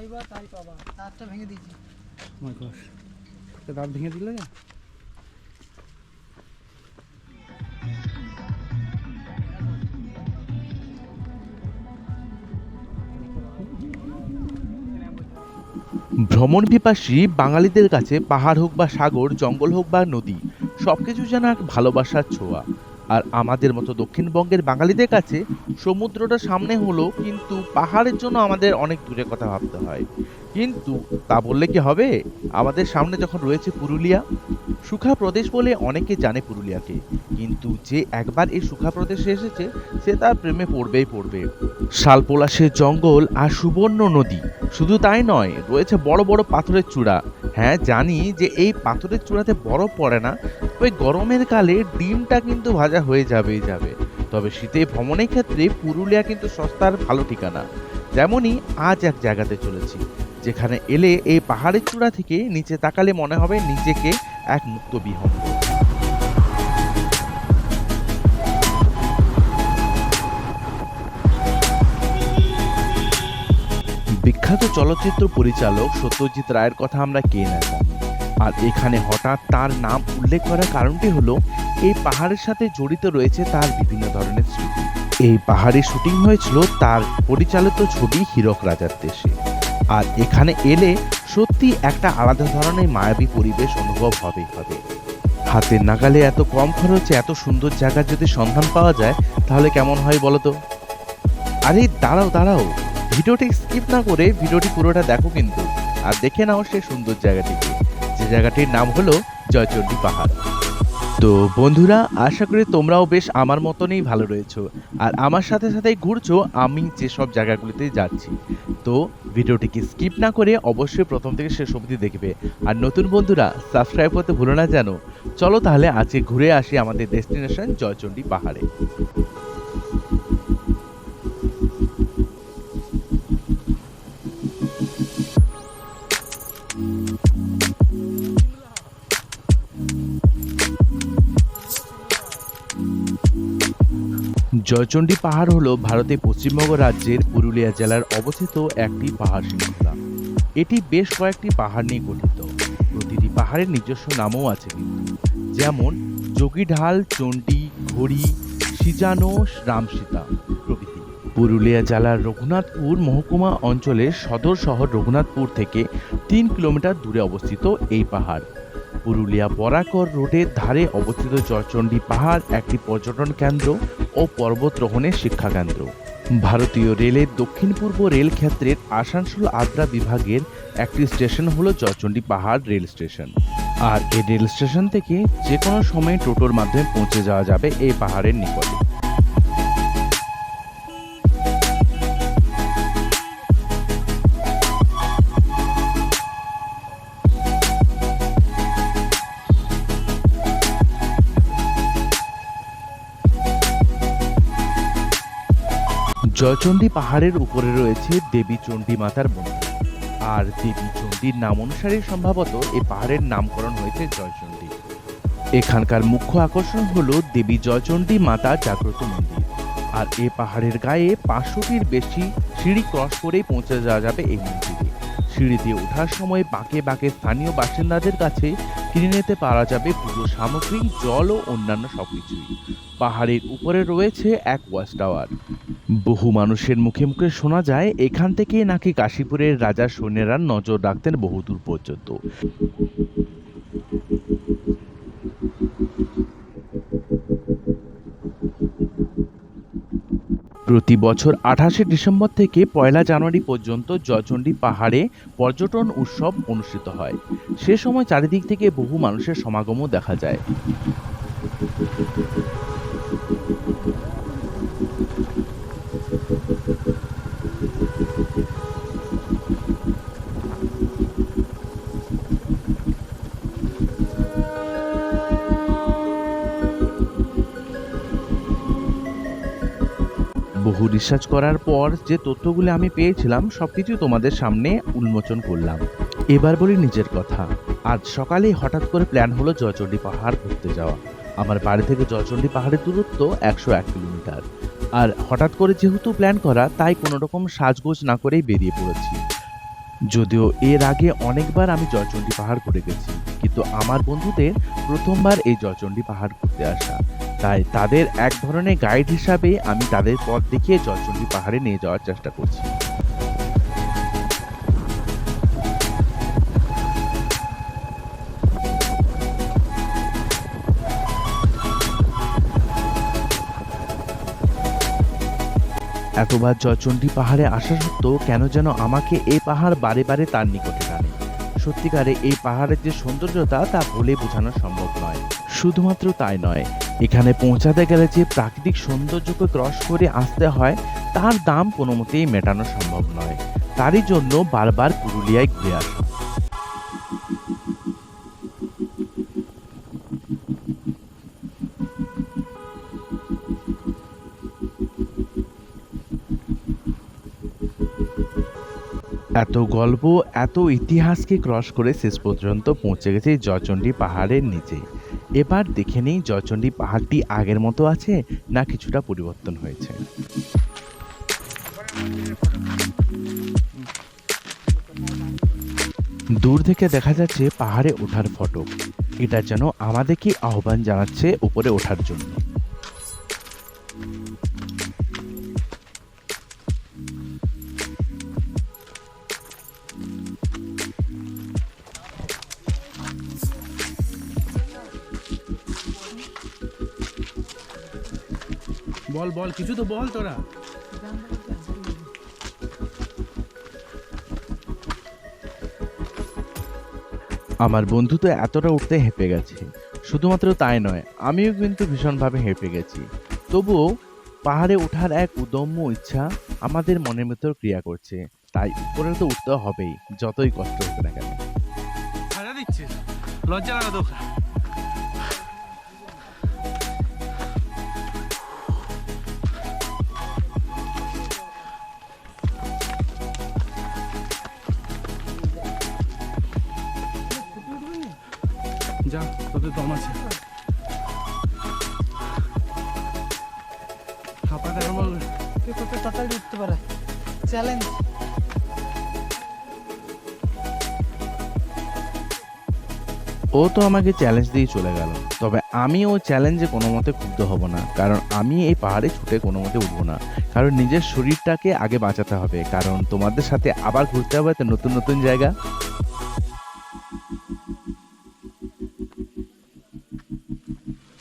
চাইবা তাই পাবা। তারটা ভেঙে দিয়েছি। মাই গড দাঁত ভেঙে দিলে? ভ্রমণ পিপাসী বাঙালিদের কাছে পাহাড় হোক বা সাগর জঙ্গল হোক বা নদী সবকিছু যেন এক ভালোবাসার ছোঁয়া। আর আমাদের মতো দক্ষিণবঙ্গের বাঙালিদের কাছে সমুদ্রটা সামনে হলো কিন্তু পাহাড়ের জন্য আমাদের অনেক দূরে কথা ভাবতে হয়। কিন্তু তা বললে কি হবে? আমাদের সামনে যখন রয়েছে পুরুলিয়া, সুখা প্রদেশ বলে অনেকে জানে পুরুলিয়াকে। কিন্তু যে একবার এই সুখা প্রদেশে এসেছে, সে তার প্রেমে পড়বেই পড়বে। শালপলাশের জঙ্গল আর সুবর্ণ নদী, শুধু তাই নয়, রয়েছে বড় বড় পাথরের চূড়া। হ্যাঁ জানি যে এই পাথরের চূড়াতে বরফ পড়ে না ওই গরমের কালে ডিমটা কিন্তু ভাজা হয়ে যাবেই যাবে। তবে শীতে ভ্রমণের ক্ষেত্রে পুরুলিয়া কিন্তু সস্তার ভালো ঠিকানা। যেমনই আজ এক জায়গাতে চলেছি, যেখানে এলে এই পাহাড়ের চূড়া থেকে নিচে তাকালে মনে হবে নিজেকে এক মুক্ত বিহঙ্গ। বিখ্যাত চলচ্চিত্র পরিচালক সত্যজিৎ রায়ের কথা আমরা কে না জানি আর এখানে হঠাৎ তার নাম উল্লেখ করার কারণটি হলো, এই পাহাড়ের সাথে জড়িত রয়েছে তার বিভিন্ন ধরনের স্মৃতি। এই পাহাড়ে শুটিং হয়েছিল তার পরিচালিত ছবি হীরক রাজার দেশে। আর এখানে এলে সত্যি একটা আলাদা ধরনের মায়াবী পরিবেশ অনুভব হবেই হবে। হাতের নাগালে এত কম খরচে এত সুন্দর জায়গার যদি সন্ধান পাওয়া যায়, তাহলে কেমন হয় বলো তো? আরে দাঁড়াও দাঁড়াও। ভিডিওটি স্কিপ না করে ভিডিওটি পুরোটা দেখো কিন্তু, আর দেখে নাও সেই সুন্দর জায়গাটিকে। যে জায়গাটির নাম হলো জয়চণ্ডী পাহাড়। তো বন্ধুরা, আশা করি তোমরাও বেশ আমার মতনই ভালো রয়েছো, আর আমার সাথে সাথেই ঘুরছো আমি যেসব জায়গাগুলিতে যাচ্ছি। তো ভিডিওটিকে স্কিপ না করে অবশ্যই প্রথম থেকে শেষ অবধি দেখবে, আর নতুন বন্ধুরা সাবস্ক্রাইব করতে ভুলো না যেন। চলো তাহলে আজকে ঘুরে আসি আমাদের ডেস্টিনেশন জয়চণ্ডী পাহাড়ে। জয়চণ্ডী পাহাড় হলো ভারতের পশ্চিমবঙ্গ রাজ্যের পুরুলিয়া জেলার অবস্থিত একটি পাহাড় শৃঙ্খলা এটি বেশ কয়েকটি পাহাড় নিয়ে গঠিত। প্রতিটি পাহাড়ের নিজস্ব নামও আছে কিন্তু। যেমন যোগীঢাল, চণ্ডী, ঘড়ি, সিজানো, রামসীতা প্রভৃতি। পুরুলিয়া জেলার রঘুনাথপুর মহকুমা অঞ্চলের সদর শহর রঘুনাথপুর থেকে তিন কিলোমিটার দূরে অবস্থিত এই পাহাড়। পুরুলিয়া বরাকর রোডের ধারে অবস্থিত জয়চণ্ডী পাহাড় একটি পর্যটন কেন্দ্র ও পর্বতরোহণের শিক্ষা কেন্দ্র। ভারতীয় রেলের দক্ষিণ পূর্ব রেল ক্ষেত্রের আসানসোল আদ্রা বিভাগের একটি স্টেশন হল জয়চণ্ডী পাহাড় রেল স্টেশন। আর এই রেল স্টেশন থেকে যে কোনো সময় টোটোর মাধ্যমে পৌঁছে যাওয়া যাবে এই পাহাড়ের নিকটে। জয়চণ্ডী পাহাড়ের উপরে রয়েছে দেবী চণ্ডী মাতার মন্দির। আর দেবী চণ্ডীর নাম অনুসারে সম্ভবত এই পাহাড়ের নামকরণ হয়েছে জয়চণ্ডী। এখানকার মুখ্য আকর্ষণ হল দেবী জয়চণ্ডী মাতা জাগ্রত মন্দির। আর এ পাহাড়ের গায়ে পাঁচশোটির বেশি সিঁড়ি ক্রস করেই পৌঁছে যাওয়া যাবে এই মন্দিরে। সিঁড়ি দিয়ে ওঠার সময় বাঁকে বাঁকে স্থানীয় বাসিন্দাদের কাছে কিনে নিতে পারা যাবে পুজো সামগ্রী, জল ও অন্যান্য সবকিছুই। পাহাড়ের উপরে রয়েছে এক ওয়াচ টাওয়ার। বহু মানুষের মুখে মুখে শোনা যায়, এখান থেকে নাকি কাশীপুরের রাজা সৈন্যেরা নজর রাখতেন বহুদূর পর্যন্ত। প্রতি বছর আঠাশে ডিসেম্বর থেকে পয়লা জানুয়ারি পর্যন্ত জয়চণ্ডী পাহাড়ে পর্যটন উৎসব অনুষ্ঠিত হয়। সে সময় চারিদিক থেকে বহু মানুষের সমাগমও দেখা যায়। রিসার্চ করার পর যে তথ্যগুলো আমি পেয়েছিলাম, সবকিছু তোমাদের সামনে উন্মোচন করলাম। এবার বলি নিজের কথা। আজ সকালেই হঠাৎ করে প্ল্যান হলো জয়চণ্ডী পাহাড় ঘুরতে যাওয়া। আমার বাড়ি থেকে জয়চণ্ডী পাহাড়ের দূরত্ব একশো এক কিলোমিটার। আর হঠাৎ করে যেহেতু প্ল্যান করা, তাই কোনো রকম সাজগোজ না করেই বেরিয়ে পড়েছি। যদিও এর আগে অনেকবার আমি জয়চণ্ডী পাহাড় ঘুরে গেছি, কিন্তু আমার বন্ধুদের প্রথমবার এই জয়চণ্ডী পাহাড় ঘুরতে আসা। তাই তাদের এক ধরনের গাইড হিসাবে আমি তাদের পথ দেখিয়ে জয়চণ্ডী পাহাড়ে নিয়ে যাওয়ার চেষ্টা করছি। এতবার জয়চণ্ডী পাহাড়ে আসা সত্ত্বেও কেন যেন আমাকে এই পাহাড় বারে বারে তার নিকটে টানে। সত্যিকারে এই পাহাড়ের যে সৌন্দর্যতা তা বলে বোঝানো সম্ভব নয়। শুধুমাত্র তাই নয় এখানে পৌঁছাতে গেলে যে প্রাকৃতিক সৌন্দর্যকে ক্রস করে আসতে হয়, তার দাম কোনো মতেই মেটানো সম্ভব নয়। তারই জন্য বারবার পুরুলিয়ায় ঘুরে আসা এত গল্প, এত ইতিহাসকে ক্রস করে শেষ পর্যন্ত পৌঁছে গেছে জয়চণ্ডী পাহাড়ের নিচে। এবার দেখে নেই জয়চণ্ডী পাহাড়টি আগের মতো আছে না কিছুটা পরিবর্তন হয়েছে। দূর থেকে দেখা যাচ্ছে পাহাড়ে ওঠার ফটো এটা যেন আমাদেরকে আহ্বান জানাচ্ছে উপরে ওঠার জন্য। বল বল কিছু তো বল তোরা। আমার বন্ধু তো এতটা উঠতে হেঁপে গেছে। শুধুমাত্র তাই নয় আমিও কিন্তু ভীষণভাবে হেঁপে গেছি। তবুও পাহাড়ে ওঠার এক উদম্য ইচ্ছা আমাদের মনের ভেতর ক্রিয়া করছে। তাই উপরে তো উঠতে হবেই যতই কষ্ট হোক না কেন। লজ্জা লাগা তো যা তোদের দম আছে। হাঁপাটা কত তাড়াতাড়ি উঠতে পারে। চ্যালেঞ্জ। ও তো আমাকে চ্যালেঞ্জ দিয়ে চলে গেল। তবে আমি ও চ্যালেঞ্জে কোনো মতে ক্ষুব্ধ হব না কারণ আমি এই পাহাড়ে ছুটে কোনো মতে উঠবো না। কারণ নিজের শরীরটাকে আগে বাঁচাতে হবে কারণ তোমাদের সাথে আবার ঘুরতে হবে তো নতুন নতুন জায়গা।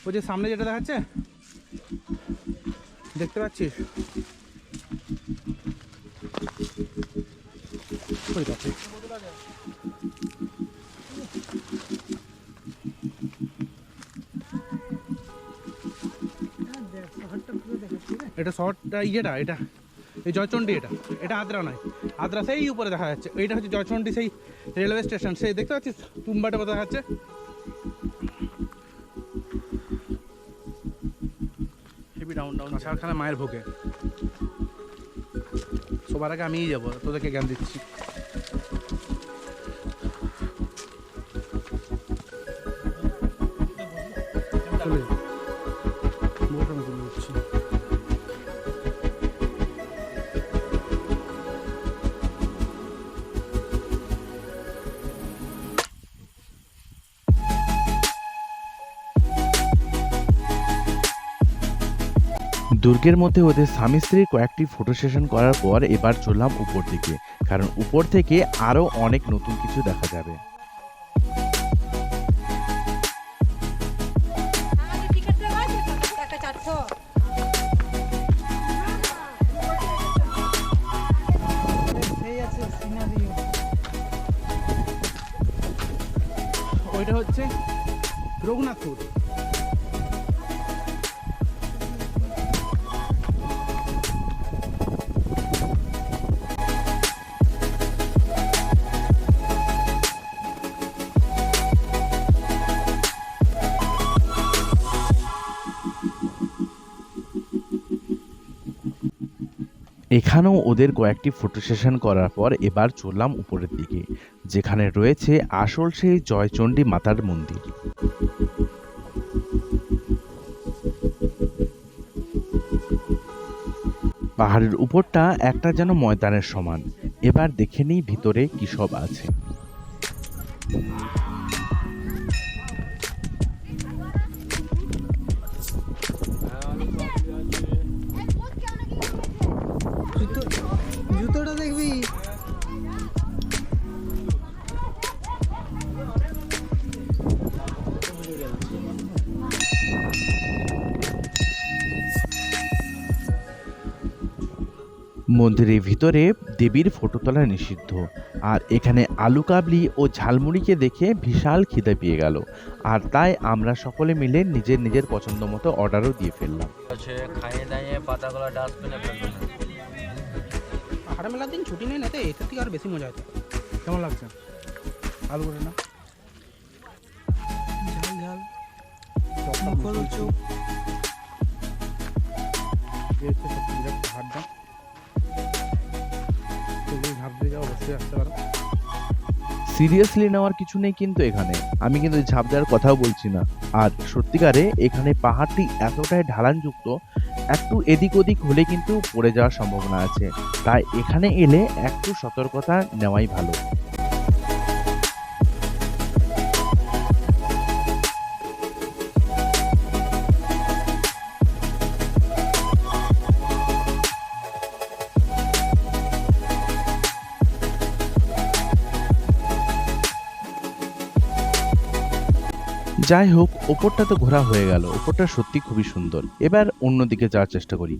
ওই যে সামনে যেটা দেখাচ্ছে, দেখতে পাচ্ছিস? দেখো। এটা শর্টটা ইয়েটা, এটা। এই জয়চণ্ডী এটা। এটা আদ্রা নয়। আদ্রা সেই উপরে দেখা যাচ্ছে। এইটা হচ্ছে জয়চণ্ডী, সেই রেলওয়ে স্টেশন। সেই, দেখতে পাচ্ছিস? তুম্বাটা কোথায় দেখাচ্ছে। হেভি ডাউন ডাউন সারখানে মায়ের ভোগে। সবার আগে আমিই যাব তোদেরকে জ্ঞান দিচ্ছি। দুর্গের মধ্যে ওদের স্বামী স্ত্রীর কয়েকটি ফটো সেশন করার পর এবার চললাম উপর দিকে, কারণ উপর থেকে আরও অনেক নতুন কিছু দেখা যাবে। ওইটা হচ্ছে রঘুনাথপুর। এখানেও ওদের কয়েকটি ফটো সেশন করার পর এবার চললাম উপরের দিকে, যেখানে রয়েছে আসল সেই জয়চণ্ডী মাতার মন্দির। পাহাড়ের উপরটা একটা যেন ময়দানের সমান। এবার দেখে নিই ভিতরে কী সব আছে। মন্দিরের ভিতরে দেবীর ফটো তোলা নিষিদ্ধ। আর এখানে আলু কাবলি ও ঝালমুড়িকে দেখে বিশাল খিদে পেয়ে গেল। আর তাই আমরা সকলে মিলে নিজের নিজের পছন্দ মতো অর্ডারও দিয়ে ফেললাম। খাইয়ে দাইয়ে পাতাগুলো ডাস্টবিনে ফেলবে না মেলার দিন ছুটি নেই না তো এটার থেকে আর বেশি মজা হতো। কেমন লাগছে? আলু করে না ঝাল ঝাল। মুখর চোখ সিরিয়াসলি নেওয়ার কিছু নেই কিন্তু এখানে। আমি কিন্তু ঝাঁপ দেওয়ার কথাও বলছি না। আর সত্যিকারে এখানে পাহাড়টি এতটাই ঢালানযুক্ত, একটু এদিক ওদিক হলে কিন্তু পড়ে যাওয়ার সম্ভাবনা আছে। তাই এখানে এলে একটু সতর্কতা নেওয়াই ভালো। যাই হোক ওপরটা তো ঘোরা হয়ে গেল। ওপরটা সত্যি খুবই সুন্দর। এবার অন্যদিকে যাওয়ার চেষ্টা করি।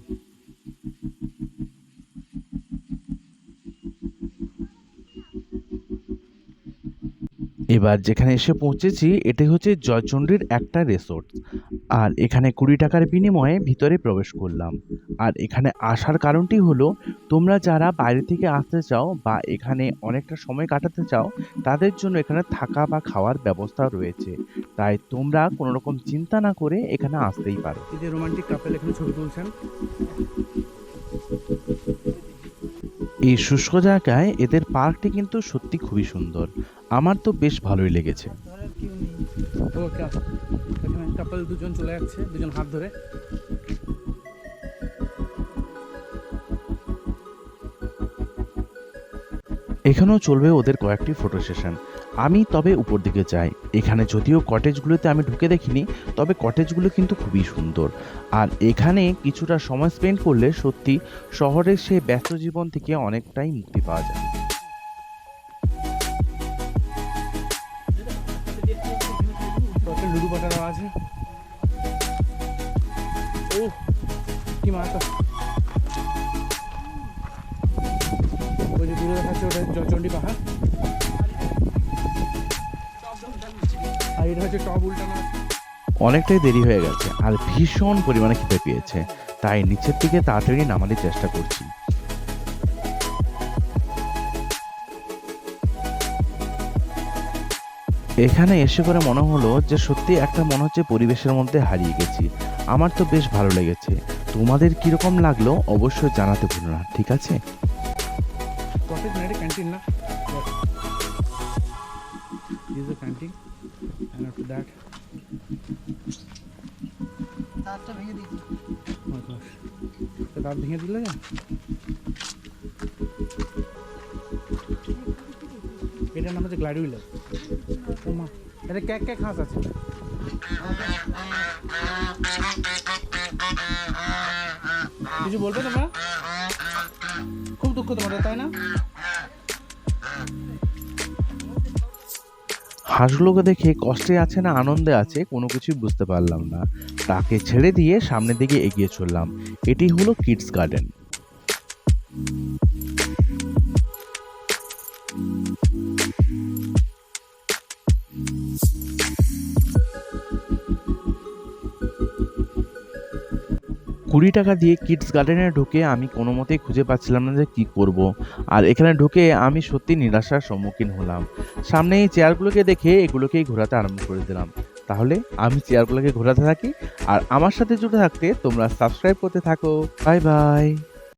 এবার যেখানে এসে পৌঁছেছি এটি হচ্ছে জয়চণ্ডীর একটা রিসোর্ট আর এখানে কুড়ি টাকার বিনিময়ে ভিতরে প্রবেশ করলাম। আর এখানে আসার কারণটি হলো, তোমরা যারা বাইরে থেকে আসতে চাও বা এখানে অনেকটা সময় কাটাতে চাও, তাদের জন্য এখানে থাকা বা খাওয়ার ব্যবস্থা রয়েছে। তাই তোমরা কোনো রকম চিন্তা না করে এখানে আসতেই পারো। এই যে রোমান্টিক কাপেল এখানে ছবি তুলছেন। এই শুষ্ক জায়গায় এদের পার্কটি কিন্তু সত্যি খুবই সুন্দর। আমার তো বেশ ভালোই লেগেছে। কাপল দুজন চলে যাচ্ছে দুজন হাত ধরে। এখানেও চলবে ওদের কয়েকটি ফটো সেশন আমি তবে উপর দিকে যাই। এখানে যদিও কটেজগুলোতে আমি ঢুকে দেখিনি, তবে কটেজগুলো কিন্তু খুবই সুন্দর। আর এখানে কিছুটা সময় স্পেন্ড করলে সত্যি শহরের সেই ব্যস্ত জীবন থেকে অনেকটাই মুক্তি পাওয়া যায়। জয়চণ্ডী পাহাড় এটা হচ্ছে টপ উল্টানো অনেকটাই দেরি হয়ে গেছে আর ভীষণ পরিমাণে খিদে পেয়েছে। তাই নিচের দিকে তাড়াতাড়ি নামানোর চেষ্টা করছি। এখানে এসে করে মনে হলো যে সত্যি একটা মনে হচ্ছে পরিবেশের মধ্যে হারিয়ে গেছি। আমার তো বেশ ভালো লেগেছে। তোমাদের কীরকম লাগল অবশ্যই জানাতে ভুলো না ঠিক আছে? ক্যান্টিন না? ক্যান্টিন অ্যান্ড আফটার দ্যাট তারটা ভেঙে দিয়েছি মাই গশ তো দাঁত ভেঙে দিলে না এটার নাম হচ্ছে গ্লাডিউলার ও মা এটা ক্যাক ক্যাক হাঁস আছে কিছু বলবে তোমরা খুব দুঃখ তোমাদের তাই না হাঁসগুলোকে দেখে কষ্টে আছে না আনন্দে আছে, কোনো কিছুই বুঝতে পারলাম না। তাকে ছেড়ে দিয়ে সামনের দিকে এগিয়ে চললাম। এটি হলো কিডস গার্ডেন। কুড়ি টাকা দিয়ে কিডস গার্ডেনে ঢুকে আমি কোনো মতেই খুঁজে পাচ্ছিলাম না যে কী করব। আর এখানে ঢুকে আমি সত্যি নিরাশার সম্মুখীন হলাম। সামনে এই চেয়ারগুলোকে দেখে এগুলোকেই ঘোরাতে আরম্ভ করে দিলাম। তাহলে আমি চেয়ারগুলোকে ঘোরাতে থাকি। আর আমার সাথে জুড়ে থাকতে তোমরা সাবস্ক্রাইব করতে থাকো। Bye bye